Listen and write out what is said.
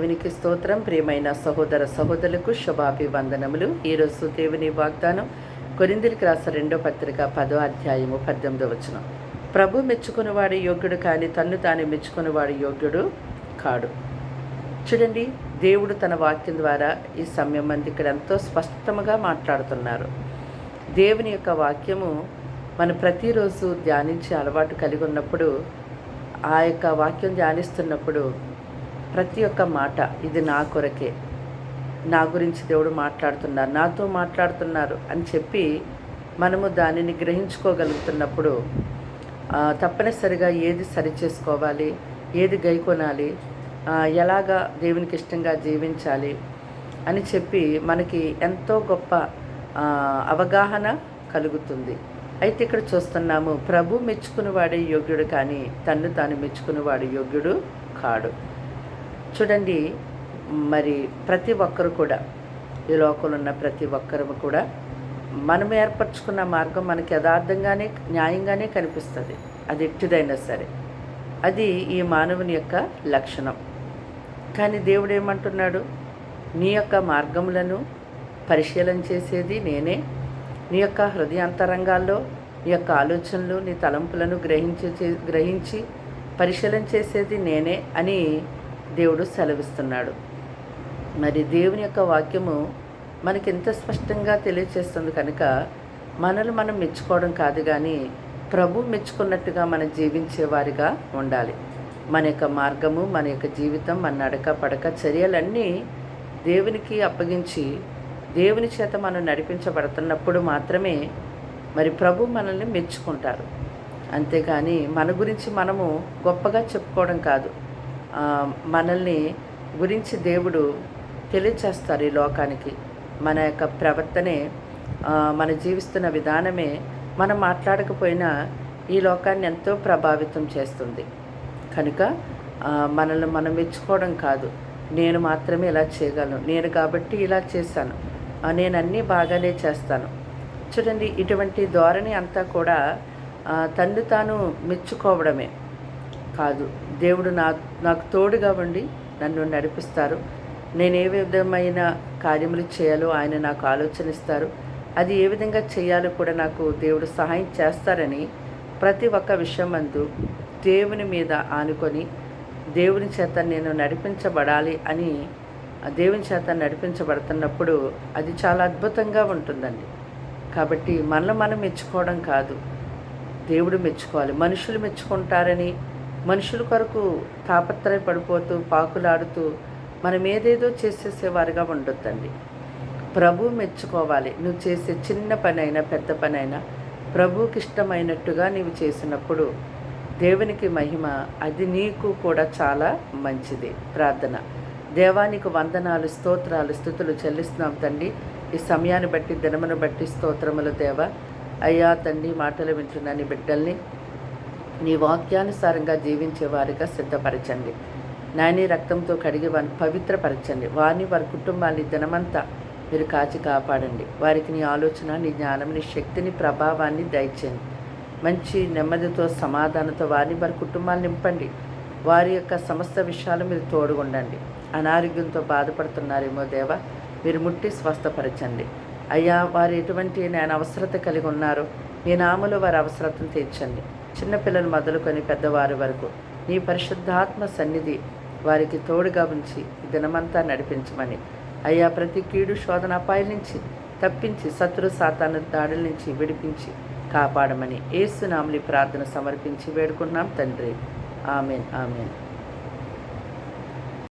దేవునికి స్తోత్రం. ప్రియమైన సహోదర సహోదరులకు శుభాభివందనములు. ఈరోజు దేవుని వాగ్దానం కొరిందిరికి రాసిన రెండో పత్రిక పదో అధ్యాయము పద్దెనిమిదో వచనం. ప్రభు మెచ్చుకునేవాడు యోగ్యుడు కానీ తన్ను తాను మెచ్చుకునేవాడు యోగ్యుడు కాడు. చూడండి దేవుడు తన వాక్యం ద్వారా ఈ సమయం మంది ఇక్కడ ఎంతో స్పష్టముగా మాట్లాడుతున్నారు. దేవుని యొక్క వాక్యము మనం ప్రతిరోజు ధ్యానించే అలవాటు కలిగి ఉన్నప్పుడు ఆ యొక్క వాక్యం ధ్యానిస్తున్నప్పుడు ప్రతి ఒక్క మాట ఇది నా కొరకే. నా గురించి దేవుడు మాట్లాడుతున్నారు నాతో మాట్లాడుతున్నారు అని చెప్పి మనము దానిని గ్రహించుకోగలుగుతున్నప్పుడు తప్పనిసరిగా ఏది సరి చేసుకోవాలి ఏది గైకొనాలి ఎలాగా దేవునికి ఇష్టంగా జీవించాలి అని చెప్పి మనకి ఎంతో గొప్ప అవగాహన కలుగుతుంది. అయితే ఇక్కడ చూస్తున్నాము ప్రభు మెచ్చుకునేవాడే యోగ్యుడు కానీ తన్ను తాను మెచ్చుకునేవాడు యోగ్యుడు కాడు. చూడండి మరి ప్రతి ఒక్కరు కూడా ఈ లోకంలో ఉన్న ప్రతి ఒక్కరు కూడా మనం ఏర్పరచుకున్న మార్గం మనకి యథార్థంగానే న్యాయంగానే కనిపిస్తుంది. అది ఎట్టిదైనా సరే. అది ఈ మానవుని యొక్క లక్షణం. కానీ దేవుడు ఏమంటున్నాడు? నీ యొక్క మార్గములను పరిశీలన చేసేది నేనే. నీ యొక్క హృదయాంతరంగాల్లో నీ యొక్క ఆలోచనలు నీ తలంపులను గ్రహించే గ్రహించి పరిశీలన చేసేది నేనే అని దేవుడు సెలవిస్తున్నాడు. మరి దేవుని యొక్క వాక్యము మనకి ఎంత స్పష్టంగా తెలియచేస్తుంది కనుక మనల్ని మనం మెచ్చుకోవడం కాదు కానీ ప్రభు మెచ్చుకున్నట్టుగా మనం జీవించేవారిగా ఉండాలి. మన యొక్క మార్గము మన యొక్క జీవితం మన నడక పడక చర్యలన్నీ దేవునికి అప్పగించి దేవుని చేత మనం నడిపించబడుతున్నప్పుడు మాత్రమే మరి ప్రభు మనల్ని మెచ్చుకుంటారు. అంతేకాని మన గురించి మనము గొప్పగా చెప్పుకోవడం కాదు. మనల్ని గురించి దేవుడు తెలియచేస్తారు ఈ లోకానికి. మన యొక్క ప్రవర్తనే మన జీవిస్తున్న విధానమే మనం మాట్లాడకపోయినా ఈ లోకాన్ని ఎంతో ప్రభావితం చేస్తుంది. కనుక మనల్ని మనం మెచ్చుకోవడం కాదు. నేను మాత్రమే ఇలా చేయగలను. నేను కాబట్టి ఇలా చేశాను. నేను అన్నీ బాగానే చేస్తాను. చూడండి ఇటువంటి ధోరణి అంతా కూడా తన్ను తాను మెచ్చుకోవడమే. కాదు. దేవుడు నా నాకు తోడుగా ఉండి నన్ను నడిపిస్తారు. నేను ఏ విధమైన కార్యములు చేయాలో ఆయన నాకు ఆలోచనిస్తారు. అది ఏ విధంగా చేయాలో కూడా నాకు దేవుడు సహాయం చేస్తారని ప్రతి ఒక్క విషయం అందు దేవుని మీద ఆనుకొని దేవుని చేత నేను నడిపించబడాలి అని దేవుని చేత నడిపించబడుతున్నప్పుడు అది చాలా అద్భుతంగా ఉంటుందండి. కాబట్టి మనల్ని మనం మెచ్చుకోవడం కాదు. దేవుడు మెచ్చుకోవాలి. మనుషులు మెచ్చుకుంటారని మనుషుల కొరకు తాపత్రయపడిపోతూ పాకులాడుతూ మనం ఏదేదో చేసేసేవారుగా ఉండొద్దండి. ప్రభు మెచ్చుకోవాలి. నువ్వు చేసే చిన్న పని అయినా పెద్ద పని అయినా ప్రభువుకి ఇష్టమైనట్టుగా నీవు చేసినప్పుడు దేవునికి మహిమ అది నీకు కూడా చాలా మంచిది. ప్రార్థన. దేవానికి వందనాలు స్తోత్రాలు స్థుతులు చెల్లిస్తున్నాం తండ్రి. ఈ సమయాన్ని బట్టి దినమును బట్టి స్తోత్రములు దేవ. అయ్యా తండ్రి మాటలు వింటున్నాను బిడ్డల్ని నీ వాక్యానుసారంగా జీవించే వారిగా సిద్ధపరచండి. నాని రక్తంతో కడిగి వారిని పవిత్రపరచండి. వారిని వారి కుటుంబాన్ని దినమంతా మీరు కాచి కాపాడండి. వారికి నీ ఆలోచన నీ జ్ఞానం నీ శక్తిని ప్రభావాన్ని దయచేయండి. మంచి నెమ్మదితో సమాధానంతో వారిని వారి కుటుంబాలు నింపండి. వారి యొక్క సమస్త విషయాలు మీరు తోడుగుండండి. అనారోగ్యంతో బాధపడుతున్నారేమో దేవ మీరు ముట్టి స్వస్థపరచండి. అయ్యా వారు ఎటువంటి నేను అవసరత కలిగి ఉన్నారో మీ నామలో వారి అవసరతను తీర్చండి. చిన్నపిల్లలు మొదలుకొని పెద్దవారి వరకు నీ పరిశుద్ధాత్మ సన్నిధి వారికి తోడుగా ఉంచి దినమంతా నడిపించమని. అయ్యా ప్రతి కీడు శోధన అపాయం నుంచి తప్పించి శత్రు సాతాను దాడుల నుంచి విడిపించి కాపాడమని ఏసునాములి ప్రార్థన సమర్పించి వేడుకున్నాం తండ్రి. Amen amen.